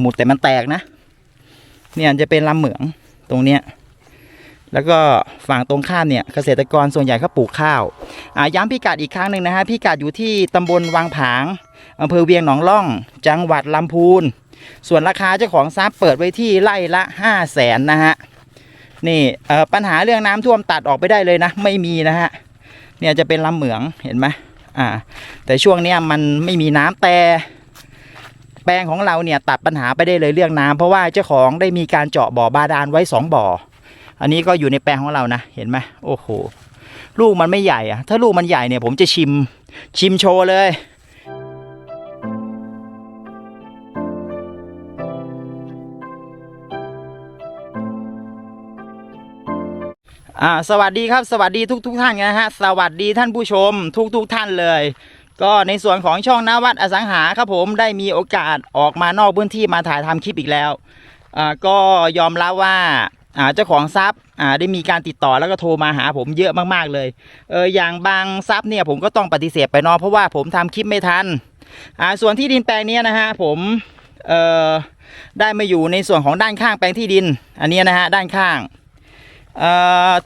หมุดแต่มันแตกนะ เนี่ยจะเป็นลำเหมืองตรงเนี้ยแล้วก็ฝั่งตรงข้ามเนี่ยเกษตรกรส่วนใหญ่เขาปลูกข้าวย้ำพิกัดอีกครั้งหนึ่งนะฮะพิกัดอยู่ที่ตำบลวังผางอำเภอเวียงหนองล่อง จังหวัดลำพูน ส่วนราคาเจ้าของทรัพย์เปิดไว้ที่ไร่ละ5 0 0แสนนะฮะนี่ปัญหาเรื่องน้ำท่วมตัดออกไปได้เลยนะ ไม่มีนะฮะเนี่ยจะเป็นลำเหมืองเห็นไหมอ่า แต่ช่วงเนี้ยมันไม่มีน้ำแต่ แปลงของเราเนี่ยตัดปัญหาไปได้เลยเรื่องน้ำเพราะว่าเจ้าของได้มีการเจาะบ่อบาดาลไว้สองบ่อ อันนี้ก็อยู่ในแปลงของเรานะ เห็นไหมโอ้โห ลูกมันไม่ใหญ่อะถ้าลูกมันใหญ่เนี่ยผมจะชิมชิมโชว์เลยอ่าสวัสดีครับสวัสดีทุกทุกท่านนะฮะ สวัสดีท่านผู้ชมทุกทุกท่านเลย ก็ในส่วนของช่องนวัดอสังหาครับผมได้มีโอกาสออกมานอกพื้นที่มาถ่ายทำคลิปอีกแล้วก็ยอมรับว่าเจ้าของทรัพย์ได้มีการติดต่อแล้วก็โทรมาหาผมเยอะมากๆเลยเอออย่างบางทรัพย์เนี่ยผมก็ต้องปฏิเสธไปนาะเพราะว่าผมทำคลิปไม่ทันส่วนที่ดินแปลงนี้นะฮะผมได้มาอยู่ในส่วนของด้านข้างแปลงที่ดิน อันนี้นะฮะด้านข้าง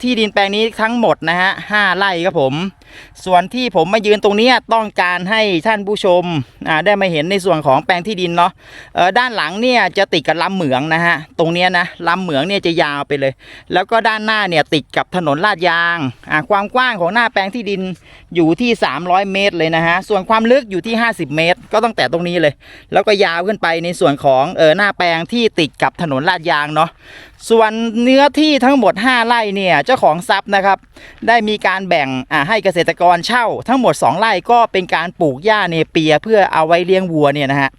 ที่ดินแปลงนี้ทั้งหมดนะฮะห้าไร่ครับผม ส่วนที่ผมมายืนตรงนี้ต้องการให้ท่านผู้ชมได้มาเห็นในส่วนของแปลงที่ดินเนาะด้านหลังเนี่ยจะติดกับลำเหมืองนะฮะตรงนี้นะลำเหมืองเนี่ยจะยาวไปเลย แล้วก็ด้านหน้าเนี่ยติดกับถนนลาดยางความกว้างของหน้าแปลงที่ดินอยู่ที่ 300 เมตรเลยนะฮะส่วนความลึกอยู่ที่ 50 เมตร ก็ตั้งแต่ตรงนี้เลย แล้วก็ยาวขึ้นไปในส่วนของเออหน้าแปลงที่ติดกับถนนลาดยางเนาะส่วนเนื้อที่ทั้งหมด 5 ไร่เนี่ยเจ้าของทรัพย์นะครับ ได้มีการแบ่งให้เกษตรกรเช่า ทั้งหมด 2 ไร่ก็เป็นการปลูกหญ้าเนเปียเพื่อเอาไว้เลี้ยงวัวเนี่ยนะฮะ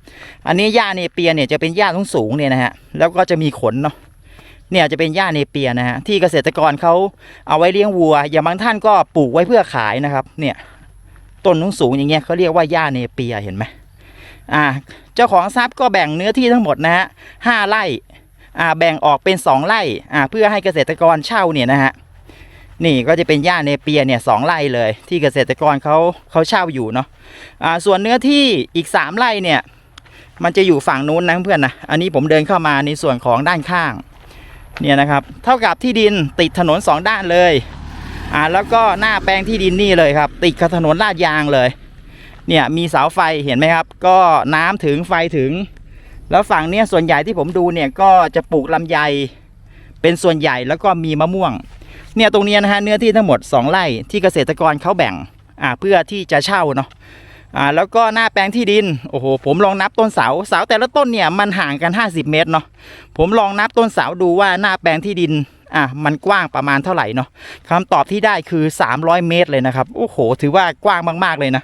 อันนี้หญ้าเนเปียเนี่ยจะเป็นหญ้าสูงเนี่ยนะฮะแล้วก็จะมีขนเนาะเนี่ยจะเป็นหญ้าเนเปียนะฮะที่เกษตรกรเขาเอาไว้เลี้ยงวัว อย่างบางท่านก็ปลูกไว้เพื่อขายนะครับเนี่ยต้นสูงอย่างเงี้ยเขาเรียกว่าหญ้าเนเปียเห็นไหมอ่าเจ้าของทรัพย์ก็แบ่งเนื้อที่ทั้งหมดนะฮะห้าไร่ แบ่งออกเป็น 2ไร่เพื่อให้เกษตรกรเช่าเนี่ยนะฮะนี่ก็จะเป็นหญ้าเนเปียเนี่ยสองไร่เลยที่เกษตรกรเขาเขาเช่าอยู่เนาะอ่าส่วนเนื้อที่อีก 3ไร่เนี่ยมันจะอยู่ฝั่งนู้นนะเพื่อนนะอันนี้ผมเดินเข้ามาในส่วนของด้านข้างเนี่ยนะครับเท่ากับที่ดินติดถนน 2 ด้านเลยอ่าแล้วก็หน้าแปลงที่ดินนี่เลยครับ ติดกับถนนลาดยางเลยเนี่ยมีเสาไฟเห็นไหมครับ ก็น้ำถึงไฟถึง แล้วฝั่งเนี้ยส่วนใหญ่ที่ผมดูเนี่ยก็จะปลูกลำไยเป็นส่วนใหญ่แล้วก็มีมะม่วง เนี่ยตรงเนี้ยนะฮะเนื้อที่ทั้งหมด 2 ไร่ที่เกษตรกรเขาแบ่งอ่าเพื่อที่จะเช่าเนาะอ่าแล้วก็หน้าแปลงที่ดินโอ้โหผมลองนับต้นเสาเสาแต่ละต้นเนี่ยมันห่างกัน 50 เมตรเนาะผมลองนับต้นเสาดูว่าหน้าแปลงที่ดินอะมันกว้างประมาณเท่าไหร่เนาะคำตอบที่ได้คือ 300 เมตรเลยนะครับโอ้โห ถือว่ากว้างมาก ๆ เลยนะ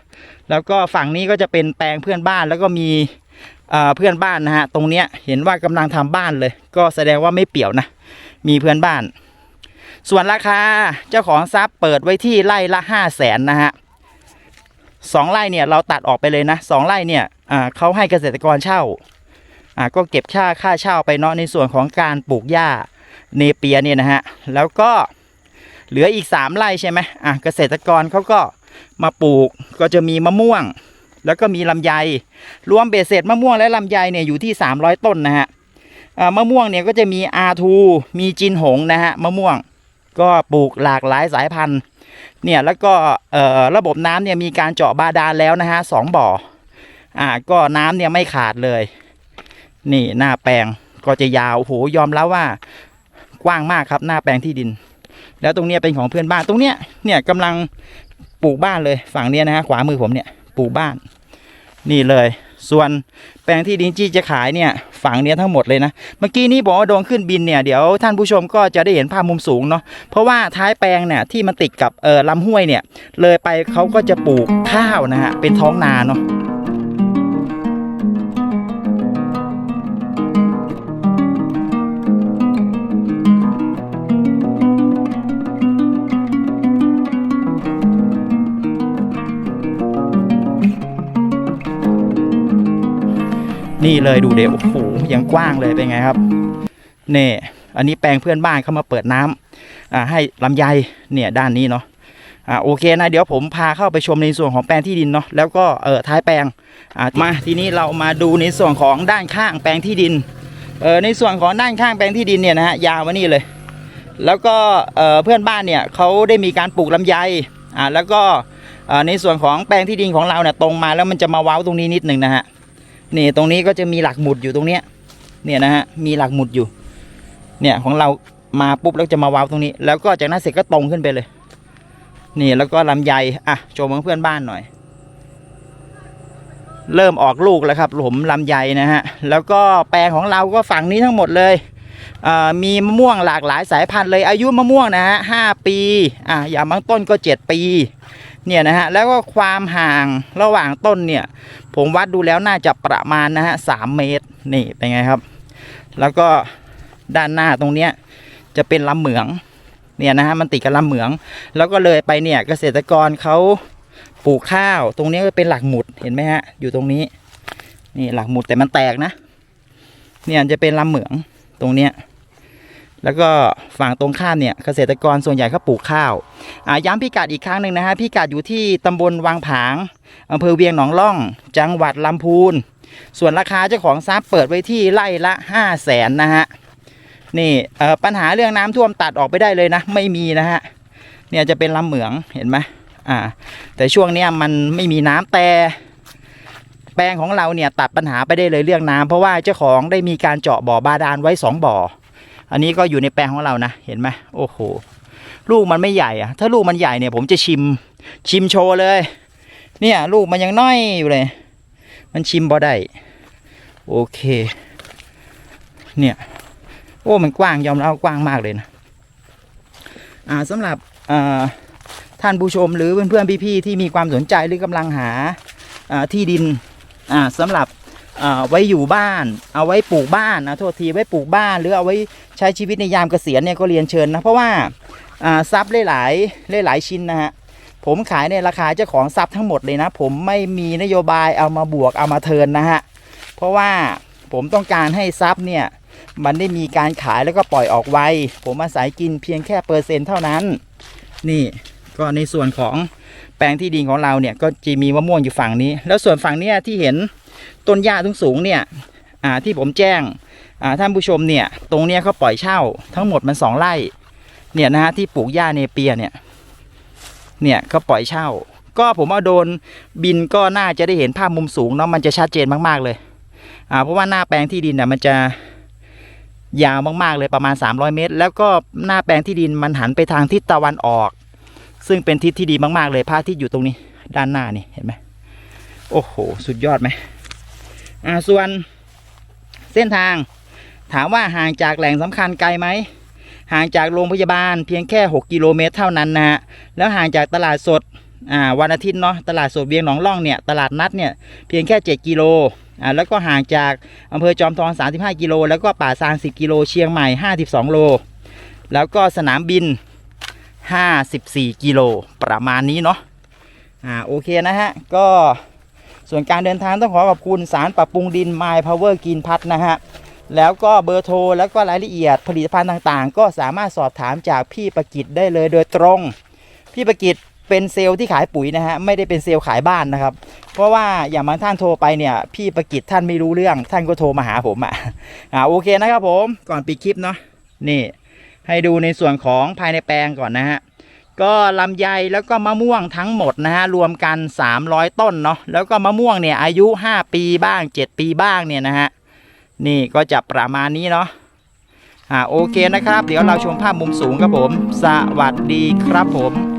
แล้วก็ฝั่งนี้ก็จะเป็นแปลงเพื่อนบ้านแล้วก็มี เพื่อนบ้านนะฮะตรงเนี้ยเห็นว่ากำลังทำบ้านเลย ก็แสดงว่าไม่เปี่ยวนะ มีเพื่อนบ้าน ส่วนราคาเจ้าของทรัพย์เปิดไว้ที่ไร่ละห้าแสนนะฮะสองไร่เนี่ยเราตัดออกไปเลยนะสองไร่เนี่ยเขาให้เกษตรกรเช่าก็เก็บค่าค่าเช่าไปเนาะในส่วนของการปลูกหญ้าเนเปียเนี่ยนะฮะแล้วก็เหลืออีกสามไร่ใช่ไหมอะเกษตรกรเขาก็มาปลูกก็จะมีมะม่วง แล้วก็มีลำไย รวมเบสเสร็จมะม่วงและลำไยเนี่ยอยู่ที่ 300 ต้นนะฮะมะม่วงเนี่ยก็จะมี R2 มีจินหงนะฮะมะม่วงก็ปลูกหลากหลายสายพันธุ์เนี่ยแล้วก็ระบบน้ำเนี่ยมีการเจาะบาดาลแล้วนะฮะสองบ่ออ่าก็น้ำเนี่ยไม่ขาดเลย นี่หน้าแปลงก็จะยาวโอ้โหยอมแล้วว่ากว้างมากครับหน้าแปลงที่ดิน แล้วตรงเนี้ยเป็นของเพื่อนบ้านตรงเนี้ยเนี่ยกำลังปลูกบ้านเลยฝั่งเนี้ยนะฮะขวามือผมเนี่ย ปลูกบ้าน นี่เลย ส่วนแปลงที่ดินที่จะขายเนี่ยฝั่งเนี้ยทั้งหมดเลยนะ เมื่อกี้นี้บอกว่าโดนขึ้นบินเนี่ยเดี๋ยวท่านผู้ชมก็จะได้เห็นภาพมุมสูงเนาะเพราะว่าท้ายแปลงเนี่ยที่มันติดกับเออลำห้วยเนี่ย เลยไปเขาก็จะปลูกข้าวนะฮะเป็นท้องนาเนาะ นี่เลยดูเดี๋ยวโอ้โหยังกว้างเลยเป็นไงครับนี่อันนี้แปลงเพื่อนบ้านเข้ามาเปิดน้ำอ่าให้ลำไยเนี่ยด้านนี้เนาะอ่าโอเคนะเดี๋ยวผมพาเข้าไปชมในส่วนของแปลงที่ดินเนาะแล้วก็เออท้ายแปลงอ่ามาทีนี้เรามาดูในส่วนของด้านข้างแปลงที่ดินเออในส่วนของด้านข้างแปลงที่ดินเนี่ยนะฮะยาวมานี่เลย แล้วก็เอ่อเพื่อนบ้านเนี่ยเขาได้มีการปลูกลำไยอ่าแล้วก็เอ่อในส่วนของแปลงที่ดินของเราเนี่ยตรงมาแล้วมันจะมาเว้าตรงนี้นิดหนึ่งนะฮะ นี่ตรงนี้ก็จะมีหลักหมุดอยู่ตรงเนี้ยเนี่ยนะฮะมีหลักหมุดอยู่ เนี่ยของเรามาปุ๊บแล้วจะมาว้าตรงนี้ แล้วก็จากนั้นเสร็จก็ตรงขึ้นไปเลย นี่แล้วก็ลำไยอะโชว์เพื่อนบ้านหน่อย เริ่มออกลูกแล้วครับผมลำไยนะฮะแล้วก็แปลงของเราก็ฝั่งนี้ทั้งหมดเลยอ่ามีมะม่วงหลากหลายสายพันธุ์เลยอายุมะม่วงนะฮะห้าปีอ่าอย่างบางต้นก็เจ็ดปี เนี่ยนะฮะแล้วก็ความห่างระหว่างต้นเนี่ย ผมวัดดูแล้วน่าจะประมาณนะฮะสามเมตรนี่เป็นไงครับ แล้วก็ด้านหน้าตรงเนี้ยจะเป็นลำเหมืองเนี่ยนะฮะมันติดกับลำเหมือง แล้วก็เลยไปเนี่ยเกษตรกรเขาปลูกข้าว ตรงนี้ก็เป็นหลักหมุดเห็นไหมฮะอยู่ตรงนี้ นี่หลักหมุดแต่มันแตกนะ เนี่ยจะเป็นลำเหมืองตรงเนี้ย แล้วก็ฝั่งตรงข้ามเนี่ยเกษตรกรส่วนใหญ่เขาปลูกข้าวย้ำพิกัดอีกครั้งหนึ่งนะฮะพิกัดอยู่ที่ตำบลวังผางอำเภอเวียงหนองล่อง จังหวัดลำพูน ส่วนราคาเจ้าของทรัพย์เปิดไว้ที่ไร่ละ5 0 0แสนนะฮะนี่ปัญหาเรื่องน้ำท่วมตัดออกไปได้เลยนะ ไม่มีนะฮะเนี่ยจะเป็นลำเหมืองเห็นไหมอ่า แต่ช่วงเนี้ยมันไม่มีน้ำแต่แปลงของเราเนี่ยตัดปัญหาไปได้เลยเรื่องน้ำเพราะว่าเจ้าของได้มีการเจาะบ่อบาดาลไว้สองบ่อ อันนี้ก็อยู่ในแปลงของเรานะ เห็นไหมโอ้โห ลูกมันไม่ใหญ่อะถ้าลูกมันใหญ่เนี่ย ผมจะชิม ชิมโชว์เลย เนี่ย ลูกมันยังน้อยอยู่เลย มันชิมบ่ได้โอเค เนี่ย โอ้ มันกว้างยอมรับว่ากว้างมากเลยนะ อ่าสำหรับอ่าท่านผู้ชมหรือเพื่อนๆพี่ๆที่มีความสนใจหรือกำลังหาอ่าที่ดิน อ่าสำหรับ ไว้อยู่บ้าน เอาไว้ปลูกบ้านนะโทษทีไว้ปลูกบ้านหรือเอาไว้ใช้ชีวิตในยามเกษียณเนี่ยก็เรียนเชิญนะเพราะว่าทรัพย์หลายๆหลายๆชิ้นนะฮะผมขายในราคาเจ้าของทรัพย์ทั้งหมดเลยนะ ผมไม่มีนโยบายเอามาบวกเอามาเทินนะฮะเพราะว่าผมต้องการให้ทรัพย์เนี่ยมันได้มีการขายแล้วก็ปล่อยออกไวผมอาศัยกินเพียงแค่เปอร์เซ็นต์เท่านั้น นี่ก็ในส่วนของแปลงที่ดินของเราเนี่ยก็จะมีมะม่วงอยู่ฝั่งนี้ แล้วส่วนฝั่งเนี้ยที่เห็น ต้นหญ้าสูงๆเนี่ยที่ผมแจ้งท่านผู้ชมเนี่ยตรงเนี้ยเขาปล่อยเช่าทั้งหมดมันสองไร่เนี่ยนะฮะที่ปลูกหญ้าเนเปียเนี่ยเนี่ยเขาปล่อยเช่า ก็ผมเอาโดนบินก็น่าจะได้เห็นภาพมุมสูงเนาะมันจะชัดเจนมากๆเลยอ่าเพราะว่าหน้าแปลงที่ดินเนี่ยมันจะยาวมากๆเลยประมาณ 300 เมตร แล้วก็หน้าแปลงที่ดินมันหันไปทางทิศตะวันออก ซึ่งเป็นทิศที่ดีมากๆเลยพระอาทิตย์อยู่ตรงนี้ ด้านหน้านี่เห็นไหมโอ้โห สุดยอดไหม อ่าส่วนเส้นทาง ถามว่าห่างจากแหล่งสำคัญไกลไหมห่างจากโรงพยาบาลเพียงแค่ 6 กิโลเมตรเท่านั้นนะฮะแล้วห่างจากตลาดสดอ่าวันอาทิตย์เนาะตลาดสดเวียงหนองล่องเนี่ยตลาดนัดเนี่ยเพียงแค่ 7 กิโลอ่าแล้วก็ห่างจากอำเภอจอมทอง 35 กิโล แล้วก็ป่าซาง 10 กิโลเชียงใหม่ 52 โล แล้วก็สนามบิน 54 กิโลประมาณนี้เนาะอ่าโอเคนะฮะก็ ส่วนการเดินทางต้องขอขอบคุณสารปรับปรุงดิน My Power กินพัดนะฮะ แล้วก็เบอร์โทร แล้วก็รายละเอียดผลิตภัณฑ์ต่างๆ ก็สามารถสอบถามจากพี่ประกิตได้เลยโดยตรง พี่ประกิตเป็นเซลล์ที่ขายปุ๋ยนะฮะไม่ได้เป็นเซลล์ขายบ้านนะครับ เพราะว่าอย่างบางท่านโทรไปเนี่ยพี่ประกิตท่านไม่รู้เรื่องท่านก็โทรมาหาผมอะอ่าโอเคนะครับผมก่อนปิดคลิปเนาะนี่ให้ดูในส่วนของภายในแปลงก่อนนะฮะ ก็ลำไยแล้วก็มะม่วงทั้งหมดนะฮะรวมกัน 300 ต้นเนาะแล้วก็มะม่วงเนี่ยอายุ 5 ปีบ้าง 7 ปีบ้างเนี่ยนะฮะนี่ก็จะประมาณนี้เนาะอ่าโอเคนะครับ เดี๋ยวเราชมภาพมุมสูงครับผม สวัสดีครับผม